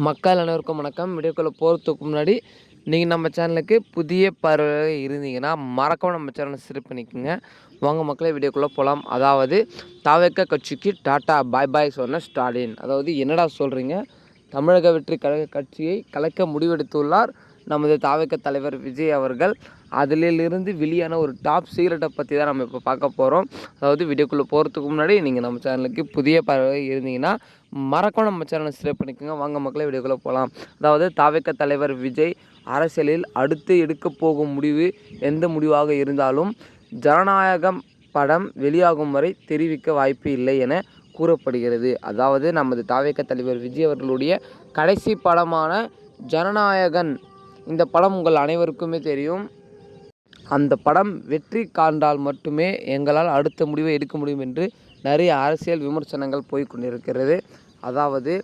மக்கள் அனைவருக்கும் வணக்கம். வீடியோக்குள்ளே போகிறதுக்கு முன்னாடி நீங்கள் நம்ம சேனலுக்கு புதிய பறவை இருந்தீங்கன்னா மறக்காம நம்ம சேனலை சிறு பண்ணிக்கோங்க. வாங்க மக்களே வீடியோக்குள்ளே போகலாம் அதாவது தாவேக்க கட்சிக்கு டாட்டா பாய் பாய் சொன்ன ஸ்டாலின். அதாவது என்னடா சொல்கிறீங்க தமிழக வெற்றி கழக கட்சியை கலைக்க முடிவெடுத்துள்ளார் நமது தாவேக்க தலைவர் விஜய் அவர்கள் அதிலிருந்து வெளியான ஒரு டாப் சீக்ரெட்டை பற்றி தான் நம்ம இப்போ பார்க்க போகிறோம் அதாவது வீடியோக்குள்ளே போகிறதுக்கு முன்னாடி நீங்கள் நம்ம சேனலுக்கு புதிய பறவை இருந்தீங்கன்னா மறக்காம நம்ம சேனலை சப்ஸ்கிரைப் பண்ணிக்கோங்க. வாங்க மக்களே வீடியோக்குள்ளே போகலாம் அதாவது தாவேக்க தலைவர் விஜய் அரசியலில் அடுத்து எடுக்க போகும் முடிவு எந்த முடிவாக இருந்தாலும் ஜனநாயகம் படம் வெளியாகும் வரை தெரிவிக்க வாய்ப்பு இல்லை என கூறப்படுகிறது. அதாவது நமது தாவேக்க தலைவர் விஜய் அவர்களுடைய கடைசி படமான ஜனநாயகன் இந்த படம் உங்கள் அனைவருக்குமே தெரியும். அந்த படம் வெற்றி காண்டால் மட்டுமே எங்களால் அடுத்த முடிவை எடுக்க முடியும் என்று நிறைய அரசியல் விமர்சனங்கள் போய்கொண்டிருக்கிறது அதாவது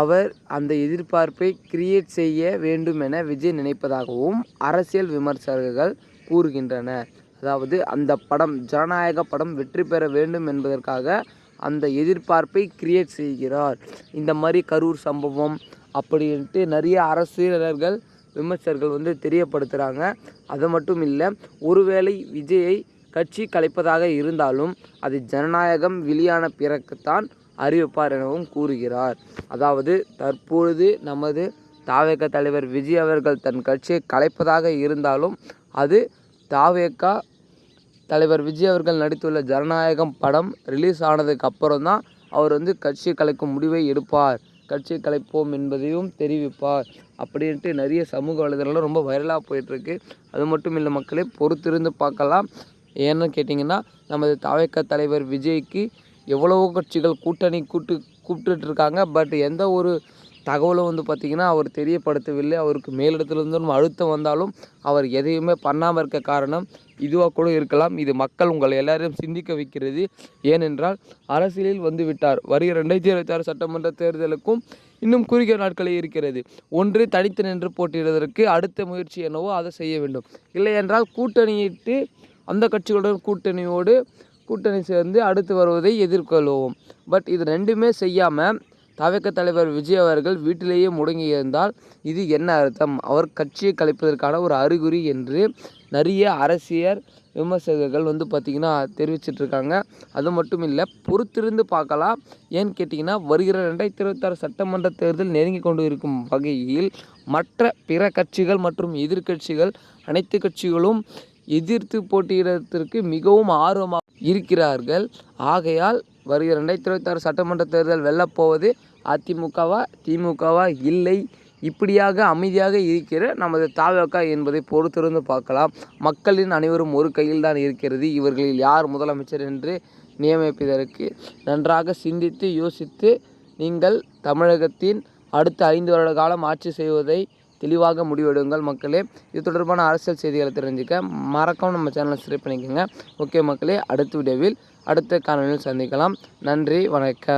அவர் அந்த எதிர்பார்ப்பை கிரியேட் செய்ய வேண்டும் என விஜய் நினைப்பதாகவும் அரசியல் விமர்சகர்கள் கூறுகின்றனர் அதாவது அந்த படம் ஜனநாயக படம் வெற்றி பெற வேண்டும் என்பதற்காக அந்த எதிர்பார்ப்பை கிரியேட் செய்கிறார். இந்த மாதிரி கரூர் சம்பவம் அப்படின்ட்டு நிறைய அரசியலர்கள் விமர்சகர்கள் வந்து தெரியப்படுத்துகிறாங்க அது மட்டும் இல்லை ஒருவேளை விஜயை கட்சி கலைப்பதாக இருந்தாலும் அது ஜனநாயகம் வெளியான பிறகுத்தான் அறிவிப்பார் எனவும் கூறுகிறார். அதாவது தற்பொழுது நமது தாவேக தலைவர் விஜய் அவர்கள் தன் கட்சியை கலைப்பதாக இருந்தாலும் அது தாவேக்கா தலைவர் விஜய் அவர்கள் நடித்துள்ள ஜனநாயகம் படம் ரிலீஸ் ஆனதுக்கு அப்புறம் தான் அவர் வந்து கட்சியை கலைக்கும் முடிவை எடுப்பார். கட்சியை கலைப்போம் என்பதையும் தெரிவிப்பார். அப்படின்ட்டு நிறைய சமூக வலைதளம் ரொம்ப வைரலாக போயிட்டுருக்கு. அது மட்டும் இல்லை மக்களே பொறுத்திருந்து பார்க்கலாம். ஏன்னு கேட்டிங்கன்னா நமது தாவேக்க தலைவர் விஜய்க்கு எவ்வளவோ கட்சிகள் கூட்டணி கூட்டு கூப்பிட்டுட்டு இருக்காங்க. பட் எந்த ஒரு தகவலும் வந்து பார்த்திங்கன்னா அவர் தெரியப்படுத்தவில்லை. அவருக்கு மேலிடத்துலேருந்து அழுத்தம் வந்தாலும் அவர் எதையுமே பண்ணாமல் இருக்க காரணம் இதுவாக கூட இருக்கலாம். இது மக்கள் உங்கள் எல்லாரையும் சிந்திக்க வைக்கிறது. ஏனென்றால் அரசியலில் வந்துவிட்டார் வருகிற ரெண்டாயிரத்தி இருபத்தி ஆறு சட்டமன்ற தேர்தலுக்கும் இன்னும் குறுகிய நாட்களே இருக்கிறது. ஒன்று தனித்து நின்று போட்டியிடுவதற்கு அடுத்த முயற்சி என்னவோ அதை செய்ய வேண்டும். இல்லை என்றால் கூட்டணியிட்டு அந்த கட்சிகளுடன் கூட்டணியோடு கூட்டணி சேர்ந்து அடுத்து வருவதை எதிர்கொள்வோம். பட் இது ரெண்டுமே செய்யாமல் தவக்க தலைவர் விஜய் அவர்கள் வீட்டிலேயே முடங்கியிருந்தால் இது என்ன அர்த்தம்? அவர் கட்சியை கலைப்பதற்கான ஒரு அறிகுறி என்று நிறைய அரசியல் விமர்சகர்கள் வந்து பார்த்திங்கன்னா தெரிவிச்சிட்ருக்காங்க. அது மட்டும் இல்லை பொறுத்திருந்து பார்க்கலாம். ஏன்னு கேட்டிங்கன்னா வருகிற ரெண்டாயிரத்தி இருபத்தாறு சட்டமன்ற தேர்தல் நெருங்கி கொண்டு இருக்கும் வகையில் மற்ற பிற கட்சிகள் மற்றும் எதிர்கட்சிகள் அனைத்து கட்சிகளும் எதிர்த்து போட்டியிடத்திற்கு மிகவும் ஆர்வமாக இருக்கிறார்கள். ஆகையால் வருகிற ரெண்டாயிரத்தி இருபத்தாறு சட்டமன்ற தேர்தல் வெல்லப்போவது அதிமுகவா திமுகவா? இல்லை. இப்படியாக அமைதியாக இருக்கிற நமது தாவக என்பதை பொறுத்திருந்து பார்க்கலாம். மக்களின் அனைவரும் ஒரு கையில் தான் இருக்கிறது. இவர்களில் யார் முதலமைச்சர் என்று நியமிப்பதற்கு நன்றாக சிந்தித்து யோசித்து நீங்கள் தமிழகத்தின் அடுத்த ஐந்து வருட காலம் ஆட்சி செய்வதை தெளிவாக முடிவெடுங்கள் மக்களே. இது தொடர்பான அரசியல் செய்திகளை தெரிஞ்சுக்க மறக்காம நம்ம சேனலை சப்ஸ்கிரைப் பண்ணிக்கோங்க. ஓகே மக்களே அடுத்த வீடியோவில் அடுத்த காணொலியில் சந்திக்கலாம். நன்றி வணக்கம்.